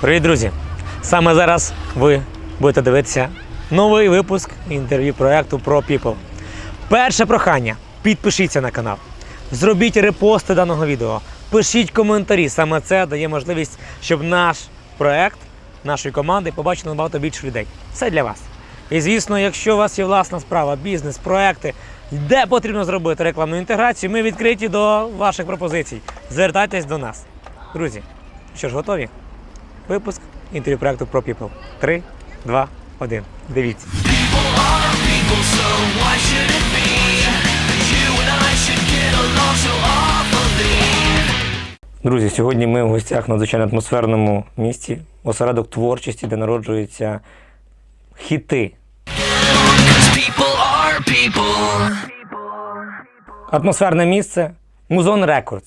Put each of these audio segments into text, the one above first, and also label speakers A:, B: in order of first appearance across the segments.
A: Привіт, друзі! Саме зараз ви будете дивитися новий випуск інтерв'ю проекту про People. Перше прохання: підпишіться на канал, зробіть репости даного відео, пишіть коментарі. Саме це дає можливість, щоб наш проект нашої команди побачили набагато більше людей. Все для вас. І звісно, якщо у вас є власна справа, бізнес, проекти, де потрібно зробити рекламну інтеграцію, ми відкриті до ваших пропозицій. Звертайтесь до нас. Друзі, що ж, готові? Випуск інтерв'ю проекту про People. Три, два, один. Дивіться. Друзі, сьогодні ми в гостях в надзвичайно атмосферному місті, осередок творчості, де народжуються хіти. Атмосферне місце Музон Рекордс.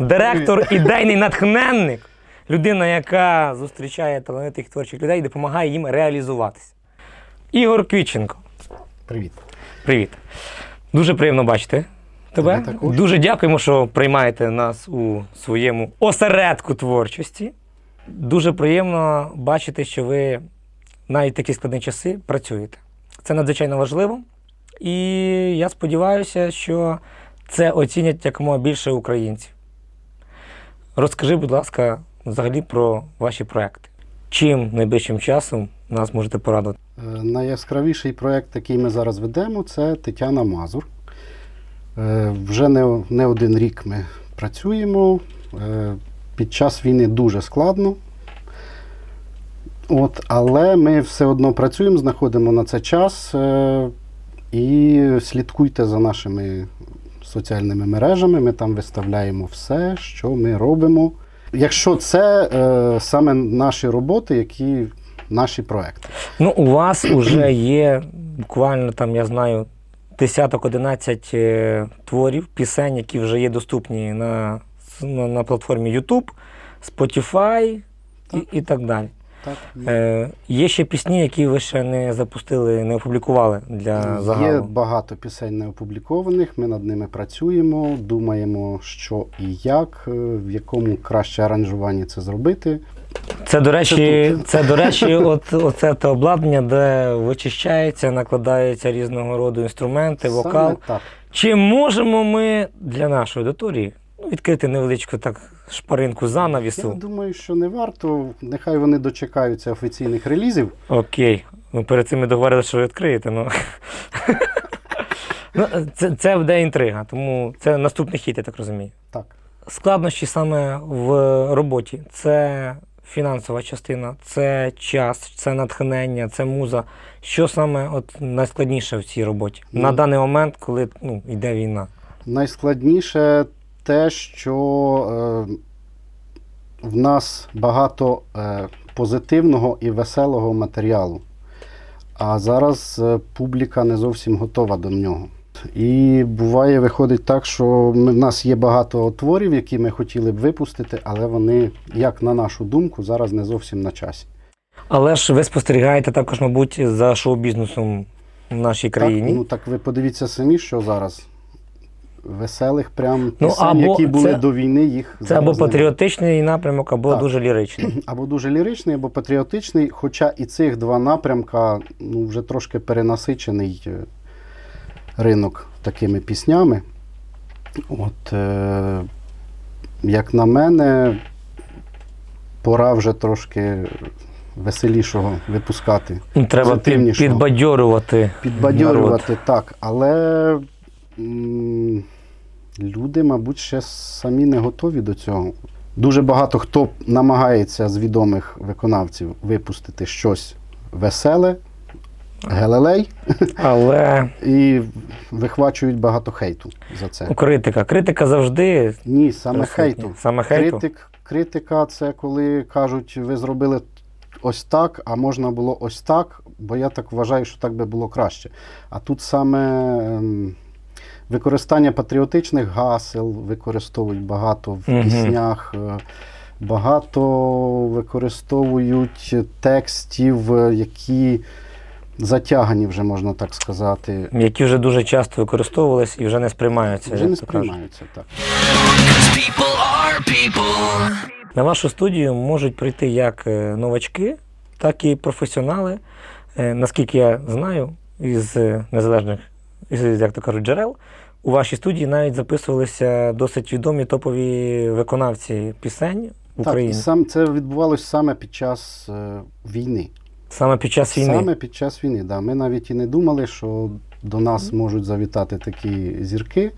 A: Директор, ідейний натхненник, людина, яка зустрічає талановитих творчих людей і допомагає їм реалізуватися. Ігор Квітченко.
B: Привіт.
A: Привіт. Дуже приємно бачити тебе.
B: Тебе також.
A: Дуже дякуємо, що приймаєте нас у своєму осередку творчості. Дуже приємно бачити, що ви навіть такі складні часи працюєте. Це надзвичайно важливо. І я сподіваюся, що це оцінять якомога більше українців. Розкажи, будь ласка, взагалі про ваші проекти. Чим найближчим часом нас можете порадувати?
B: Е, Найяскравіший проєкт, який ми зараз ведемо, це Тетяна Мазур. Е, Вже не, не один рік ми працюємо. Е, Під час війни дуже складно. От, але ми все одно працюємо, знаходимо на це час. І слідкуйте за нашими соціальними мережами. Ми там виставляємо все, що ми робимо. Якщо це е, саме наші роботи, які наші проекти.
A: Ну, у вас вже є буквально там, я знаю, десяток 11 е, творів, пісень, які вже є доступні на, на, на платформі YouTube, Spotify і, і так далі.
B: Так,
A: Е, є ще пісні, які ви ще не запустили, не опублікували для
B: Є багато пісень не опублікованих. Ми над ними працюємо, думаємо, що і як, е, в якому краще аранжуванні це зробити.
A: Це, до речі,
B: Це
A: це, до речі, от, оце те обладнання, де вичищається, накладаються різного роду інструменти, вокал.
B: Саме так.
A: Чи можемо ми для нашої аудиторії ну, відкрити невеличку так шпаринку занавісу.
B: Я думаю, що не варто. Нехай вони дочекаються офіційних релізів.
A: Окей. Ну, перед цим ми договорилися, що ви відкриєте. Ну. ну, це, це буде інтрига, тому це наступний хід, я так розумію.
B: Так.
A: Складнощі саме в роботі це фінансова частина, це час, це натхнення, це муза. Що саме от найскладніше в цій роботі на
B: Ну.
A: даний момент, коли ну, йде війна?
B: Найскладніше те, що е, в нас багато е, позитивного і веселого матеріалу. А зараз е, публіка не зовсім готова до нього. І буває, виходить так, що в нас є багато творів, які ми хотіли б випустити, але вони, як на нашу думку, зараз не зовсім на часі.
A: Але ж ви спостерігаєте також, мабуть, за шоу-бізнесом в нашій країні.
B: Так, ну так ви подивіться самі, що зараз. Веселих прям
A: Ну,
B: пісень,
A: або
B: які були
A: це-
B: до війни, їх
A: Це або
B: немає.
A: патріотичний напрямок, або
B: Так.
A: дуже ліричний.
B: або дуже ліричний, або патріотичний. Хоча і цих два напрямка ну, вже трошки перенасичений е, ринок такими піснями. От, е, як на мене, пора вже трошки веселішого випускати.
A: Треба під, підбадьорювати.
B: Підбадьорювати так, але люди, мабуть, ще самі не готові до цього. Дуже багато хто намагається з відомих виконавців випустити щось веселе, гелелей,
A: Але
B: і вихвачують багато хейту за це.
A: критика. Критика завжди
B: Ні, саме хейту.
A: Саме хейту.
B: Критик, критика це коли кажуть, ви зробили ось так, а можна було ось так, бо я так вважаю, що так би було краще. А тут саме ем, використання патріотичних гасел використовують багато в
A: Мгм.
B: піснях. е, Багато використовують текстів, е, які затягані, вже можна так сказати.
A: які вже дуже часто використовувались і вже не сприймаються.
B: Вже не сприймаються так.
A: На вашу студію можуть прийти як е, новачки, так і професіонали. Наскільки я знаю, із незалежних, як то кажуть, джерел, у вашій студії навіть записувалися досить відомі топові виконавці пісень в
B: Так, і сам це відбувалося саме під час е, війни.
A: Саме під час війни.
B: Саме під час війни. Да. Ми навіть і не думали, що до нас можуть завітати такі зірки.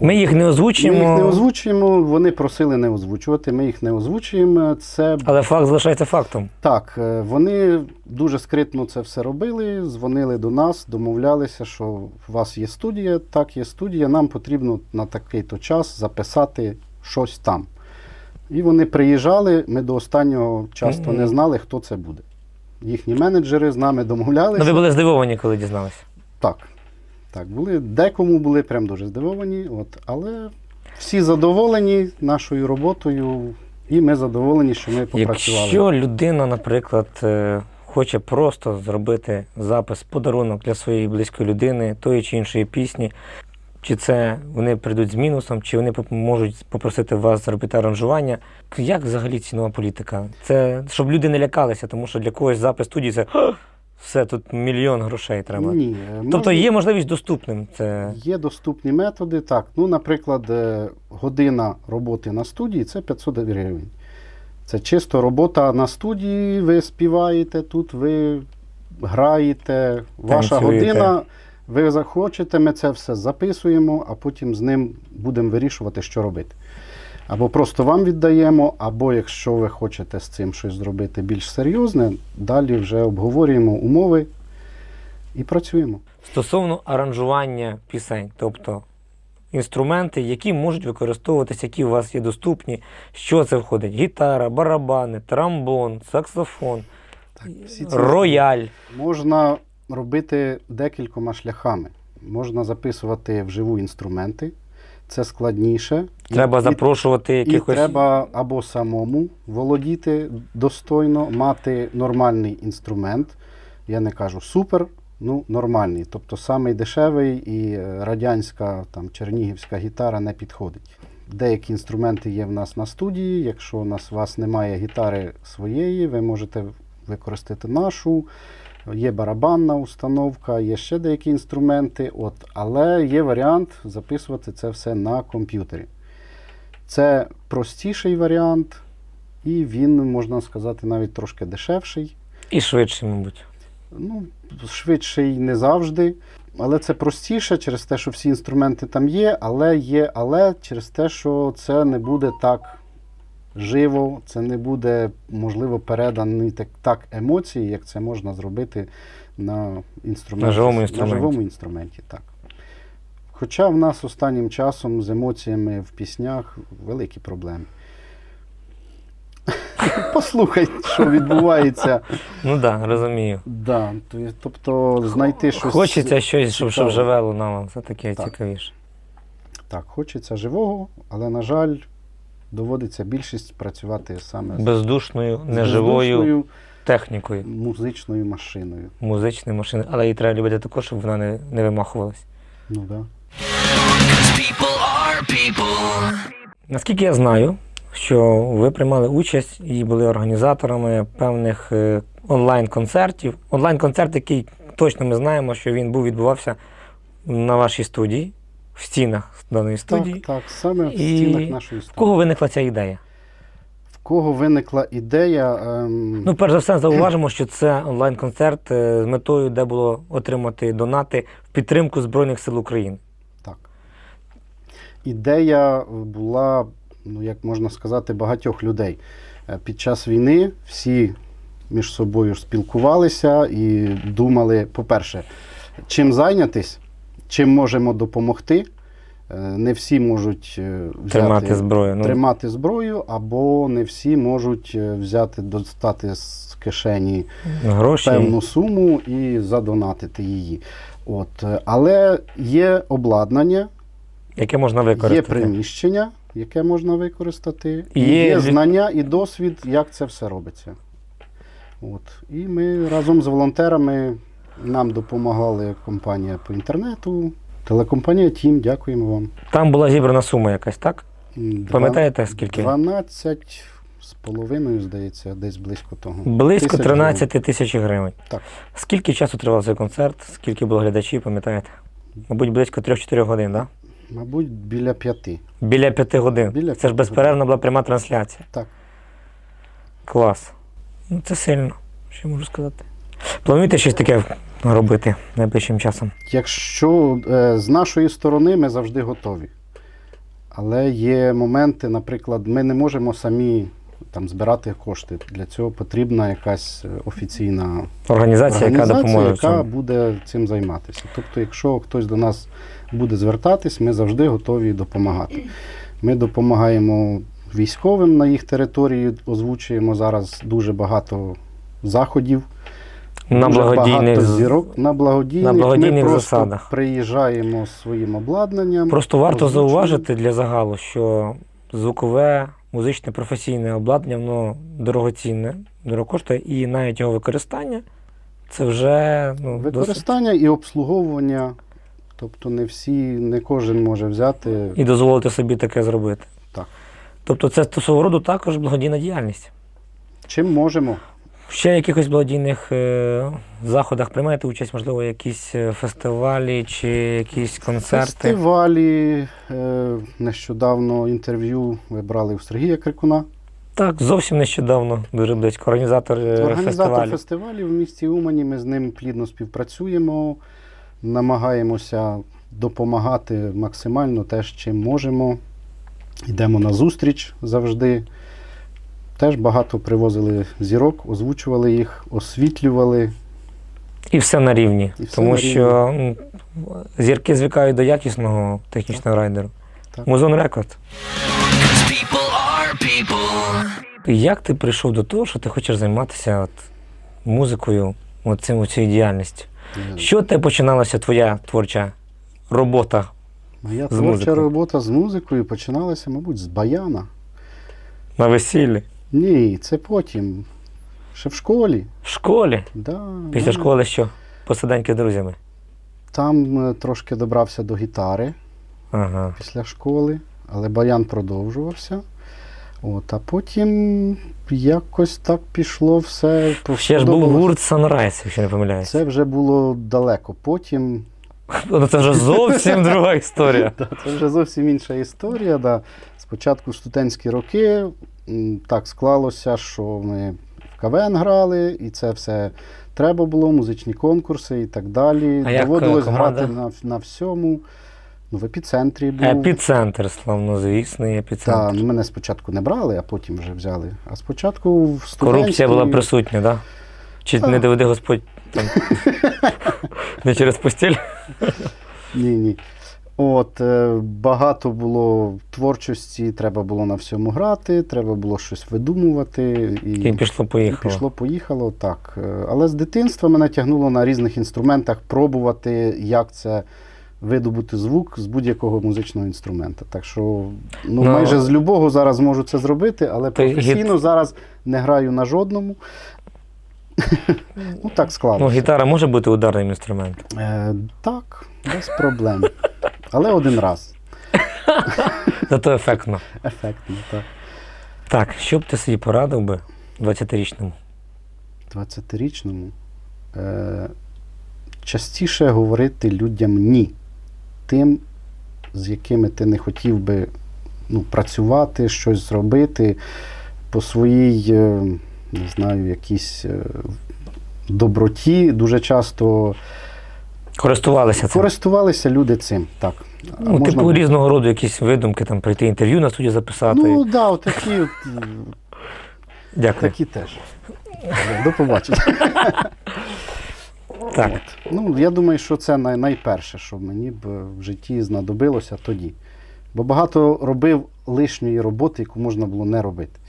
A: Ми їх не озвучуємо.
B: Ми їх не озвучуємо, вони просили не озвучувати, ми їх не озвучуємо. Це
A: але факт залишається фактом.
B: так, е, вони дуже скритно це все робили, дзвонили до нас, домовлялися, що у вас є студія, так, є студія, нам потрібно на такий-то час записати щось там. І вони приїжджали, ми до останнього часто не знали, хто це буде. Їхні менеджери з нами домовлялися.
A: Ну, ви були здивовані, коли дізналися.
B: Так. Так, були, декому були прям дуже здивовані, от, але всі задоволені нашою роботою, і ми задоволені, що ми попрацювали.
A: Якщо людина, наприклад, е, хоче просто зробити запис, подарунок для своєї близької людини, тої чи іншої пісні, чи це вони прийдуть з мінусом, чи вони можуть попросити вас зробити аранжування. Як взагалі цінова політика? Це щоб люди не лякалися, тому що для когось запис студії це «Ха! Все тут мільйон грошей треба.
B: Ні,
A: Тобто є можливість доступним. Це
B: Є доступні методи. Так, ну, наприклад, е, година роботи на студії це 500 гривень. Це чисто робота на студії, ви співаєте тут, ви граєте. Ваша
A: Танцюєте.
B: година, ви захочете, ми це все записуємо, а потім з ним будемо вирішувати, що робити. Або просто вам віддаємо, або якщо ви хочете з цим щось зробити більш серйозне, далі вже обговорюємо умови і працюємо.
A: стосовно аранжування пісень, тобто інструменти, які можуть використовуватися, які у вас є доступні, що це входить? Гітара, барабани, трамбон, саксофон,
B: Всі ці
A: рояль.
B: Можна робити декількома шляхами. Можна записувати вживу інструменти, це складніше.
A: Треба
B: і,
A: запрошувати
B: і
A: якихось.
B: треба або самому володіти достойно, мати нормальний інструмент. Я не кажу супер, ну нормальний. Тобто самий дешевий і е, радянська там, чернігівська гітара не підходить. Деякі інструменти є в нас на студії. Якщо у нас у вас немає гітари своєї, ви можете використати нашу. Є барабанна установка, є ще деякі інструменти. От, але є варіант записувати це все на комп'ютері. Це простіший варіант, і він, можна сказати, навіть трошки дешевший.
A: І швидше, мабуть.
B: Ну, швидший не завжди. Але це простіше через те, що всі інструменти там є, але є, але через те, що це не буде так живо, це не буде, можливо, передані так, так емоції, як це можна зробити на інструменті.
A: На живому
B: На
A: інструменті.
B: живому інструменті, так. Хоча в нас останнім часом з емоціями в піснях великі проблеми. Послухай, що відбувається.
A: Ну так, да, розумію.
B: Да, тобто знайти щось.
A: Хочеться щось, щоб, щоб живе лунало. Це таке
B: Так.
A: цікавіше.
B: Так, хочеться живого, але, на жаль, доводиться більшість працювати саме з-
A: Бездушною, неживою
B: бездушною
A: технікою,
B: музичною машиною.
A: музичною машиною, але її треба любити також, щоб вона не, не вимахувалась.
B: Ну, да.
A: Наскільки я знаю, що ви приймали участь і були організаторами певних е, онлайн-концертів. Онлайн-концерт, який точно ми знаємо, що він був відбувався на вашій студії, в стінах даної студії.
B: Так, так, саме в
A: І
B: стінах нашої
A: В
B: студії.
A: кого виникла ця ідея?
B: В кого виникла ідея? Ем,
A: Ну, перш за все, зауважимо, що це онлайн-концерт е, з метою, де було отримати донати в підтримку Збройних сил України.
B: Так. Ідея була, ну як можна сказати, багатьох людей. Е, Під час війни всі між собою спілкувалися і думали, по-перше, чим зайнятись, чим можемо допомогти. Е, Не всі можуть е, взяти,
A: Тримати зброю. Ну,
B: тримати зброю, або не всі можуть е, взяти, достати з кишені
A: гроші.
B: певну суму і задонатити її. От. Але є обладнання,
A: Яке можна
B: є приміщення, яке можна використати, і
A: Є
B: є, знання і досвід, як це все робиться. От. І ми разом з волонтерами нам допомагала компанія по інтернету, телекомпанія Тім, дякуємо вам.
A: Там була зібрана сума якась, так?
B: Два-
A: Пам'ятаєте, скільки?
B: 12, з половиною, здається, десь близько того.
A: Близько
B: Тисяч
A: 13 тисяч гривень.
B: Так.
A: Скільки часу тривав цей концерт? Скільки було глядачів, пам'ятаєте? Мабуть, близько 3-4 годин, так?
B: Мабуть, біля п'яти.
A: Біля 5 годин.
B: Біля
A: Це ж
B: 5
A: безперервна була пряма трансляція.
B: Так.
A: Клас. Ну, це сильно. Що я можу сказати? Плануєте щось таке робити найближчим часом?
B: Якщо е, з нашої сторони ми завжди готові. Але є моменти, наприклад, ми не можемо самі там, збирати кошти. Для цього потрібна якась е, офіційна
A: Організація, яка допоможе.
B: яка
A: цьому.
B: буде цим займатися. Тобто, якщо хтось до нас буде звертатись, ми завжди готові допомагати. Ми допомагаємо військовим на їх території, озвучуємо зараз дуже багато заходів.
A: На
B: дуже
A: благодійних
B: багато зірок. На благодійних,
A: на благодійних
B: ми просто
A: засадах.
B: приїжджаємо з своїм обладнанням.
A: Просто варто
B: озвучуємо.
A: зауважити для загалу, що звукове, музичне, професійне обладнання, воно дорогоцінне, дорого коштує, і навіть його використання це вже ну, досить.
B: І обслуговування. Тобто не всі, не кожен може взяти.
A: І дозволити собі таке зробити.
B: Так.
A: Тобто це свого роду також благодійна діяльність.
B: Чим можемо.
A: Ще в якихось благодійних е, заходах приймаєте участь, можливо, якісь е, фестивалі чи якісь концерти.
B: Фестивалі. Е, нещодавно інтерв'ю ви брали у Сергія Крикуна.
A: Так, зовсім нещодавно, дуже близько. Організатор, е,
B: Організатор
A: фестивалю.
B: фестивалів в місті Умані. Ми з ним плідно співпрацюємо, намагаємося допомагати максимально теж, чим можемо. Йдемо на зустріч завжди. Теж багато привозили зірок, озвучували їх, освітлювали.
A: І все на рівні.
B: І все
A: тому
B: на
A: що м, зірки звикають до якісного технічного райдеру.
B: Так.
A: Музон Рекорд.
C: Cause people are people.
A: Як ти прийшов до того, що ти хочеш займатися от, музикою, от цим, цією діяльністю? Що те починалася твоя творча робота?
B: Моя
A: з
B: творча
A: музикою?
B: робота з музикою починалася, мабуть, з баяна.
A: На весіллі?
B: Ні, це потім. Ще в школі.
A: В школі?
B: Да,
A: Після
B: да.
A: школи що? Посиденьки з друзями?
B: Там е, трошки добрався до гітари.
A: Ага.
B: після школи, але баян продовжувався. От, а потім якось так пішло все.
A: Ще ж був
B: сподобалось.
A: гурт Sunrise, якщо не помиляюсь.
B: Це вже було далеко. Потім
A: Ну, Це вже зовсім друга історія.
B: да, це вже зовсім інша історія. Да. Спочатку студентські роки так склалося, що ми в КВН грали, і це все треба було, музичні конкурси і так далі.
A: А
B: Доводилось
A: е, команда?
B: грати на, на всьому. Ну, в епіцентрі був.
A: Епіцентр, славнозвісний
B: Та,
A: епіцентр.
B: ну, мене спочатку не брали, а потім вже взяли. А спочатку в студентській...
A: Корупція була присутня, так? Да? Чи
B: Так.
A: не доведе Господь там, не через постіль?
B: Ні, ні. От, е, багато було творчості, треба було на всьому грати, треба було щось видумувати. І,
A: І пішло поїхало.
B: пішло, поїхало, так. Е, Але з дитинства мене тягнуло на різних інструментах пробувати, як це видобути звук з будь-якого музичного інструмента. Так що ну,
A: Ну,
B: майже з любого зараз можу це зробити, але
A: Ти
B: професійно
A: гіт-
B: зараз не граю на жодному. ну так склалося.
A: Ну, гітара може бути ударним інструментом.
B: Е, так, без проблем. Але один раз.
A: Зато ефектно.
B: Ефектно, так.
A: Так, що б ти собі порадив би 20-річному?
B: 20-річному. Е, частіше говорити людям ні. Тим, з якими ти не хотів би ну, працювати, щось зробити по своїй, е, не знаю, якійсь е, доброті. Дуже часто
A: Користувалися цим?
B: користувалися люди цим. Так.
A: Ну,
B: можна
A: типу різного роду якісь видумки, там прийти інтерв'ю на студію записати.
B: Ну, так, да, такі, е,
A: Дякую.
B: такі теж. До побачення.
A: Так.
B: Ну, я думаю, що це най- найперше, що мені б в житті знадобилося тоді. Бо багато робив лишньої роботи, яку можна було не робити.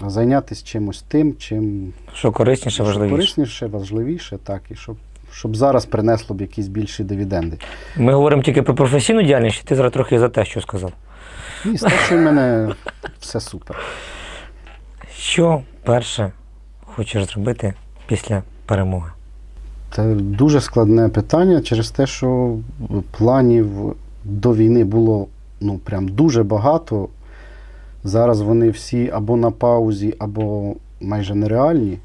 B: А зайнятися чимось тим, чим
A: Що корисніше,
B: що корисніше, важливіше, так, і щоб, щоб зараз принесло б якісь більші дивіденди.
A: Ми говоримо тільки про професійну діяльність, ти зараз трохи за те, що сказав.
B: Ні, з що в мене все супер.
A: Що перше хочеш зробити після перемоги?
B: Це дуже складне питання через те, що планів до війни було ну, прям дуже багато. Зараз вони всі або на паузі, або майже нереальні.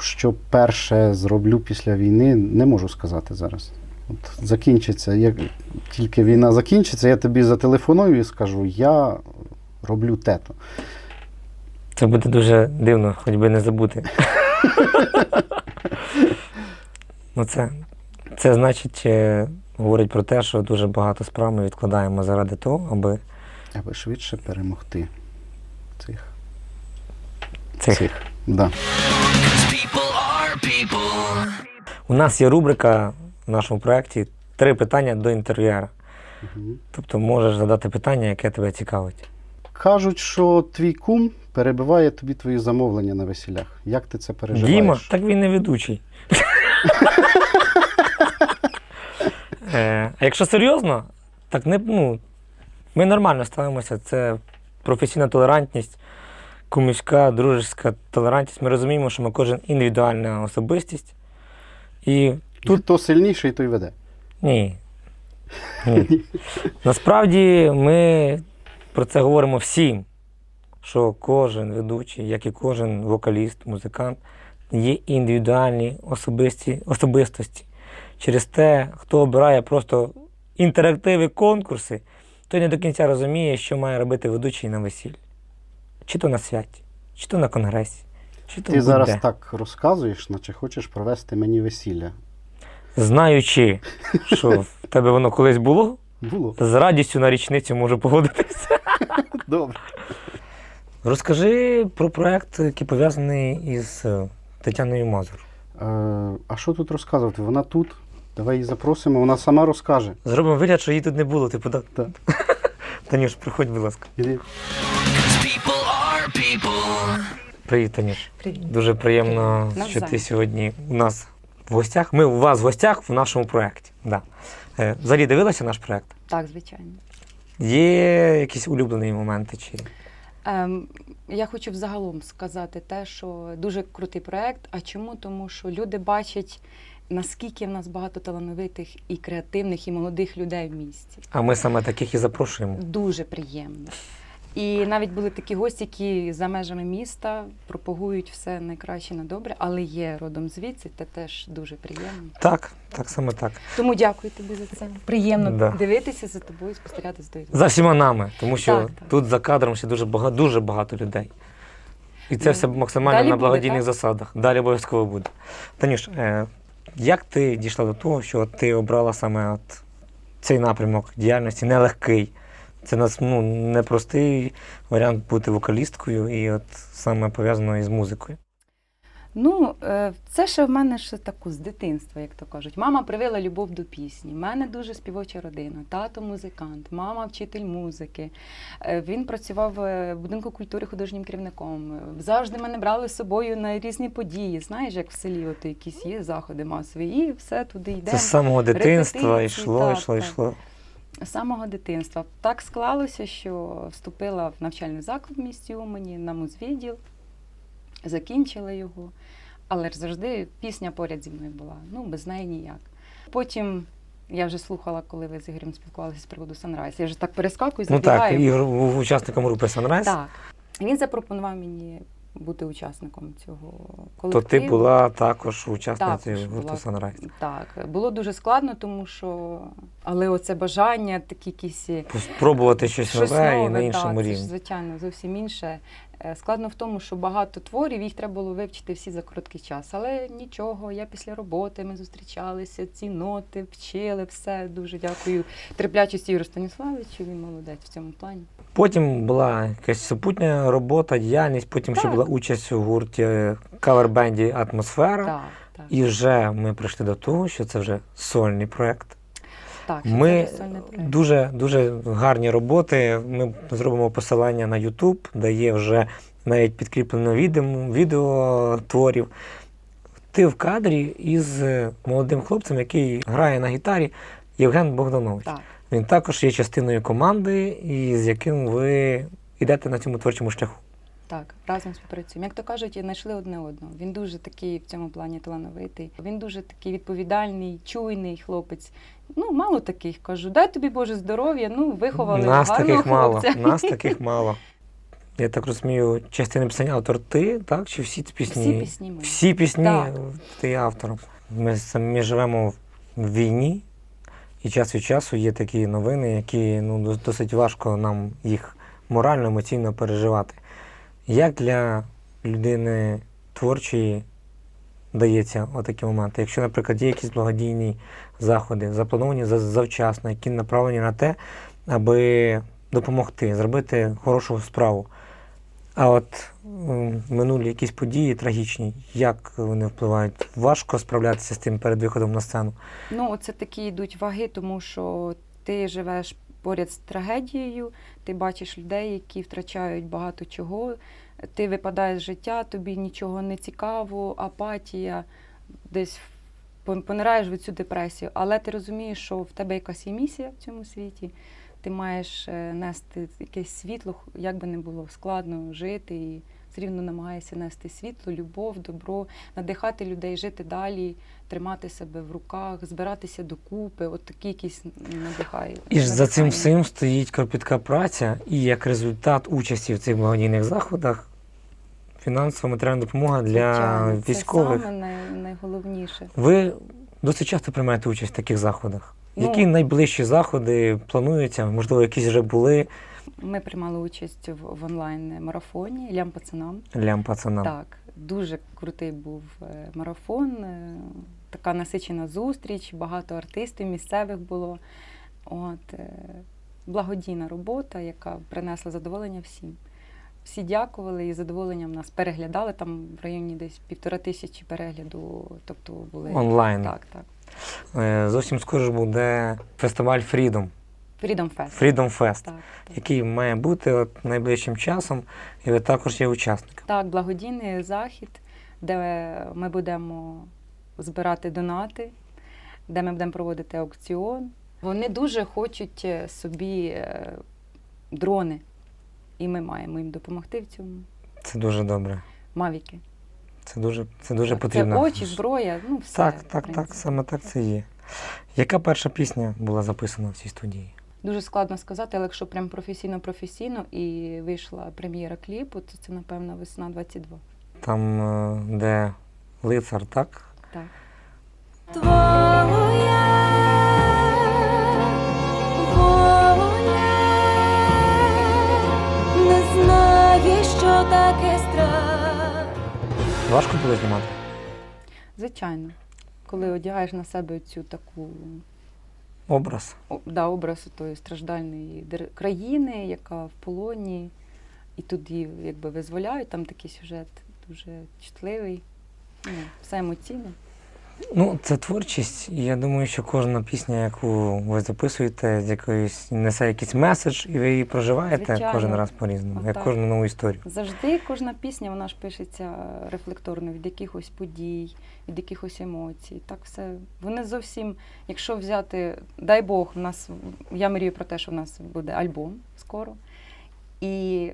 B: Що перше зроблю після війни, не можу сказати зараз. От закінчиться. Як тільки війна закінчиться, я тобі зателефоную і скажу, я роблю тето.
A: Це буде дуже дивно, хоч би не забути. ну, це, це значить, е, говорить про те, що дуже багато справ ми відкладаємо заради того, аби
B: Аби швидше перемогти цих.
A: цих.
B: цих. Да.
A: У нас є рубрика в нашому проєкті три питання до інтерв'єра. Тобто можеш задати питання, яке тебе цікавить.
B: Кажуть, що твій кум перебиває тобі твої замовлення на весілях. Як ти це переживаєш?
A: Діма, так він не ведучий. Е, А якщо серйозно, так не ну, ми нормально ставимося. Це професійна толерантність, кумівська, дружеська толерантність. Ми розуміємо, що ми кожен індивідуальна особистість. І
B: Тут хто сильніший, той веде.
A: ні. Ні. Насправді ми про це говоримо всім, що кожен ведучий, як і кожен вокаліст, музикант, є індивідуальні особисті, особистості. Через те, хто обирає просто інтерактиви, конкурси, той не до кінця розуміє, що має робити ведучий на весіллі. Чи то на святі, чи то на конгресі, чи то
B: Ти зараз
A: будь-де.
B: так розказуєш, наче хочеш провести мені весілля.
A: Знаючи, що в тебе воно колись було,
B: Було.
A: з радістю на річницю можу погодитися.
B: Добре.
A: Розкажи про проект, який пов'язаний із е, Тетяною Мазур.
B: Е, а що тут розказувати? Вона тут. Давай її запросимо, вона сама розкаже.
A: Зробимо вигляд, що її тут не було. Типу, так.
B: Так.
A: Танюш, приходь, будь ласка.
B: Іди.
A: Привіт, Танюш.
D: Привіт.
A: Дуже приємно,
D: Привіт.
A: що ти сьогодні у нас в гостях. Ми у вас в гостях в нашому проєкті. Да. Е, Взагалі дивилася наш проєкт?
D: Так, звичайно.
A: Є якісь улюблені моменти? Чи...
D: Ем, я хочу взагалом сказати те, що дуже крутий проект. А чому? Тому що люди бачать, наскільки в нас багато талановитих і креативних, і молодих людей в місті.
A: А ми саме таких і запрошуємо.
D: Дуже приємно. І навіть були такі гості, які за межами міста пропагують все найкраще на добре, але є родом звідси, це теж дуже приємно.
A: Так, так саме так.
D: Тому дякую тобі за це. Приємно
A: Да.
D: дивитися за тобою, спостерігати за тобою.
A: За всіма нами, тому що
D: Так, так.
A: тут за кадром ще дуже багато, дуже багато людей. І це
D: Ну,
A: все максимально
D: далі
A: на благодійних
D: так?
A: засадах. Далі обов'язково буде. Танюш, е, як ти дійшла до того, що ти обрала саме от цей напрямок діяльності нелегкий? Це нас ну, непростий варіант бути вокалісткою і от саме пов'язано із музикою.
D: Ну, е, це ще в мене ще таку з дитинства, як то кажуть. Мама привила любов до пісні. У мене дуже співоча родина, тато музикант, мама вчитель музики. Е, Він працював е, в будинку культури художнім керівником. Завжди мене брали з собою на різні події. Знаєш, як в селі от якісь є заходи масові, і все туди йде.
A: Це з самого дитинства йшло, йшло, йшло.
D: З самого дитинства. Так склалося, що вступила в навчальний заклад в місті Умані на музвідділ, закінчила його. Але ж завжди пісня поряд зі мною була. Ну, без неї ніяк. Потім я вже слухала, коли ви з Ігорем спілкувалися з приводу Sunrise. Я вже так перескакую,
A: Ну так. Ігор був учасником групи Sunrise,
D: Так. Він запропонував мені бути учасником цього
A: то ти була також учасницею
D: Також
A: гурту. Sunrise.
D: Так, було дуже складно, тому що. Але оце бажання, такі якісь
A: Спробувати щось,
D: Щось
A: нове і
D: нове,
A: на іншому
D: так, це ж, звичайно, зовсім інше. Е, Складно в тому, що багато творів їх треба було вивчити всі за короткий час. Але нічого, я після роботи ми зустрічалися, ці ноти вчили, все. Дуже дякую терплячості Юрію Станіславовичу, він молодець в цьому плані.
A: Потім була якась супутня робота, діяльність, потім ще була участь у гурті кавер-бенді Атмосфера.
D: Так, так.
A: І вже ми прийшли до того, що це вже сольний проєкт.
D: так
A: Ми дуже дуже гарні роботи. Ми зробимо посилання на YouTube, де є вже навіть підкріплено відео, відео творів. Ти в кадрі із молодим хлопцем, який грає на гітарі, Євген Богданович.
D: Так.
A: Він також є частиною команди, і з яким ви йдете на цьому творчому шляху.
D: Так, разом співпрацюємо. Як то кажуть, знайшли одне одного. Він дуже такий в цьому плані талановитий. Він дуже такий відповідальний, чуйний хлопець. Ну, мало таких кажу. Дай тобі Боже здоров'я. Ну, виховали
A: Нас таких мало. Нас таких мало. Я так розумію, частина пісень автор ти, так? Чи всі ці пісні?
D: Всі пісні мої.
A: Всі пісні
D: Так.
A: ти автором. Ми самі живемо в війні, і час від часу є такі новини, які ну, досить важко нам їх морально, емоційно переживати. Як для людини творчої дається отакі моменти? Якщо, наприклад, є якісь благодійні заходи, заплановані за- завчасно, які направлені на те, аби допомогти, зробити хорошу справу. А от минулі якісь події трагічні, як вони впливають? Важко справлятися з тим перед виходом на сцену.
D: Ну, це такі йдуть ваги, тому що ти живеш поряд з трагедією, ти бачиш людей, які втрачають багато чого. Ти випадаєш з життя, тобі нічого не цікаво, апатія, десь пон- понираєш в цю депресію. Але ти розумієш, що в тебе якась є місія в цьому світі. Ти маєш е, нести якесь світло, як би не було складно жити, і все рівно намагаєшся нести світло, любов, добро, надихати людей жити далі, тримати себе в руках, збиратися докупи. От такі якісь надихають.
A: І ж за цим всім стоїть кропітка праця, і як результат участі в цих благодійних заходах фінансова матеріальна допомога для
D: Звичайно,
A: військових.
D: Це саме най- найголовніше.
A: Ви досить часто приймаєте участь в таких заходах.
D: Ну,
A: Які найближчі заходи плануються? Можливо, якісь вже були
D: Ми приймали участь в, в онлайн-марафоні Лям пацанам.
A: лям пацанам.
D: Так, дуже крутий був е, марафон, е, така насичена зустріч, багато артистів місцевих було. От, е, благодійна робота, яка принесла задоволення всім. Всі дякували і задоволенням нас переглядали. Там в районі десь півтора тисячі перегляду. Тобто були
A: Онлайн.
D: Так, так.
A: Зовсім скоро буде фестиваль Freedom,
D: Freedom Fest.
A: Freedom Fest,
D: Так, так.
A: який має бути от найближчим часом, і ви також є учасником.
D: Так, благодійний захід, де ми будемо збирати донати, де ми будемо проводити аукціон. Вони дуже хочуть е, собі е, дрони, і ми маємо їм допомогти в цьому.
A: Це дуже добре.
D: Мавіки.
A: Це дуже, це дуже
D: Так,
A: потрібно.
D: Це очі, зброя, ну все.
A: Так, так, так, саме так це є. Яка перша пісня була записана в цій студії?
D: Дуже складно сказати, але якщо прям професійно-професійно і вийшла прем'єра кліпу, то це, напевно, весна 22.
A: Там, е, де лицар, так?
D: Так.
E: Не знає, що таке страх.
A: Важко було знімати?
D: Звичайно, коли одягаєш на себе цю таку
A: Образ.
D: да, образ тої страждальної країни, яка в полоні, і тоді якби визволяють, там такий сюжет дуже чутливий, ну, все емоційне.
A: Ну, це творчість, і я думаю, що кожна пісня, яку ви записуєте, з якоюсь несе якийсь меседж, і ви її проживаєте
D: Звичайно.
A: кожен раз по-різному, як
D: Отак.
A: кожну нову історію.
D: Завжди кожна пісня вона ж пишеться рефлекторно від якихось подій, від якихось емоцій. Так все. Вони зовсім, якщо взяти, дай Бог, у нас я мрію про те, що в нас буде альбом скоро. І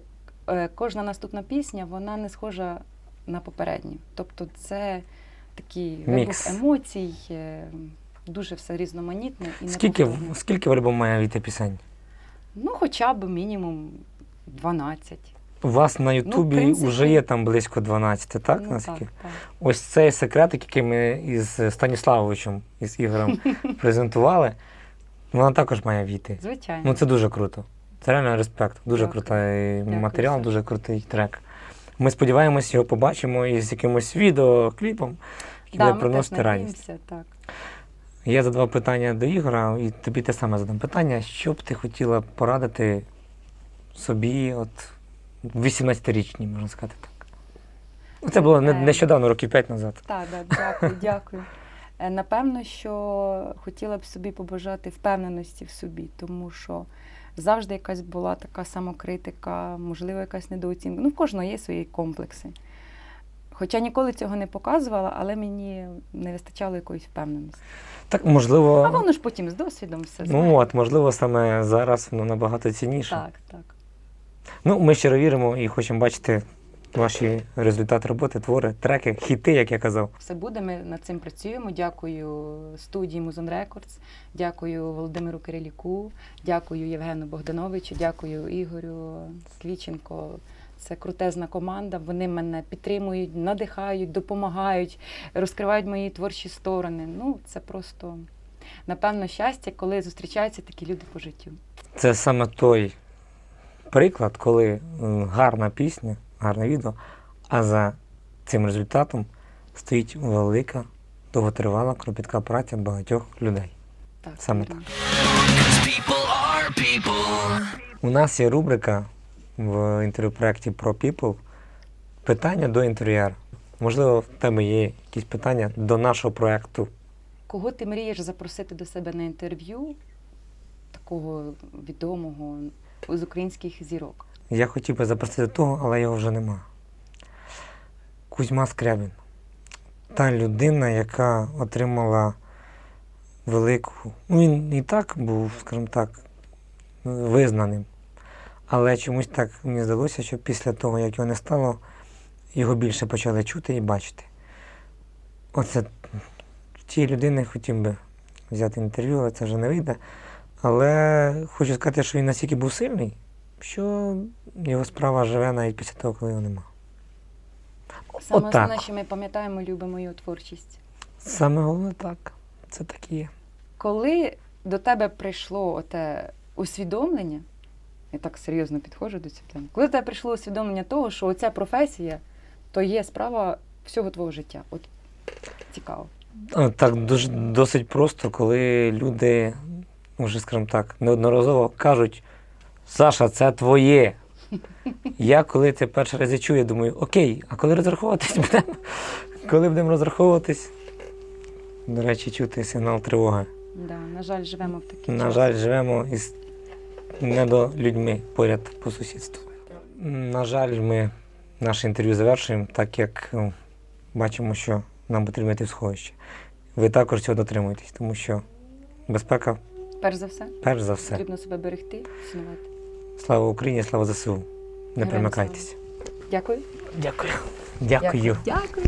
D: е, кожна наступна пісня, вона не схожа на попередню. Тобто це такий
A: Мікс.
D: вибух емоцій, е, дуже все різноманітне і
A: Скільки,
D: неповторне.
A: скільки в альбом має війти пісень?
D: Ну, хоча б мінімум 12.
A: У вас на Ютубі
D: принципі-
A: вже є там близько 12, так?
D: ну,
A: наскільки?
D: так, так.
A: Ось цей секретик, який ми із Станіславовичем, із Ігорем презентували, вона також має війти.
D: Звичайно.
A: Ну це дуже круто. Це реально респект. Дуже
D: Дякую.
A: крутий
D: Дякую,
A: матеріал,
D: Саш.
A: дуже крутий трек. Ми сподіваємось, його побачимо із якимось відеокліпом, який
D: Да,
A: буде приносити радість.
D: так.
A: Я задавав питання до Ігора, і тобі те саме задам питання. Що б ти хотіла порадити собі, от 18-річній, можна сказати так. Ну, Це було
D: Е.
A: нещодавно, років 5 назад.
D: Так, да, дякую, дякую. Е, Напевно, що хотіла б собі побажати впевненості в собі, тому що завжди якась була така самокритика, можливо, якась недооцінка. Ну, в кожного є свої комплекси. Хоча ніколи цього не показувала, але мені не вистачало якоїсь впевненості.
A: Так, можливо,
D: А воно ж потім з досвідом все
A: ну от, можливо, саме зараз воно набагато цінніше.
D: Так, так.
A: Ну, ми щиро віримо і хочемо бачити ваші результати роботи, твори, треки, хіти, як я казав.
D: Все буде, ми над цим працюємо. Дякую студії Музон Рекордс, дякую Володимиру Кириліку, дякую Євгену Богдановичу, дякую Ігорю Квіченко. Це крутезна команда. Вони мене підтримують, надихають, допомагають, розкривають мої творчі сторони. Ну, це просто напевно щастя, коли зустрічаються такі люди по життю.
A: Це саме той приклад, коли гарна пісня, гарне відео, а за цим результатом стоїть велика, довготривала, кропітка праця багатьох людей.
D: Так,
A: Саме.
C: Cause people are people.
A: У нас є рубрика в інтерв'ю-проєкті про People питання до інтер'єра. Можливо, в тебе є якісь питання до нашого проєкту.
D: Кого ти мрієш запросити до себе на інтерв'ю, такого відомого з українських зірок?
A: Я хотів би запросити того, але його вже нема. Кузьма Скрябін. Та людина, яка отримала велику. Ну, він і так був, скажімо так, визнаним. Але чомусь так мені здалося, що після того, як його не стало, його більше почали чути і бачити. Оце тієї людини хотів би взяти інтерв'ю, але це вже не вийде. Але хочу сказати, що він настільки був сильний, що його справа живе навіть після того, коли його нема.
D: Саме
A: Отак.
D: основне, що ми пам'ятаємо, любимо його творчість.
A: Саме головне так. Це так і є.
D: Коли до тебе прийшло оте усвідомлення, я так серйозно підходжу до цього теми, коли до тебе прийшло усвідомлення того, що оця професія то є справа всього твого життя. От цікаво.
A: Так дуже досить просто, коли люди, вже скажімо так, неодноразово кажуть: Саша, це твоє. Я коли це перший раз чую, я думаю, окей, а коли розраховуватись будемо? Коли будемо розраховуватись? До речі, чути сигнал тривоги.
D: Да, на жаль, живемо в такий
A: На
D: час.
A: жаль, живемо із недолюдьми поряд по сусідству. На жаль, ми наше інтерв'ю завершуємо, так як е, бачимо, що нам потрібно йти в сховище. Ви також цього дотримуєтесь, тому що безпека,
D: Перш за все,
A: перш за все.
D: потрібно себе берегти, цінувати.
A: Слава Україні, слава ЗСУ. Не перемикайтеся.
D: Дякую.
A: Дякую. Дякую.
D: Дякую.
C: Dякую.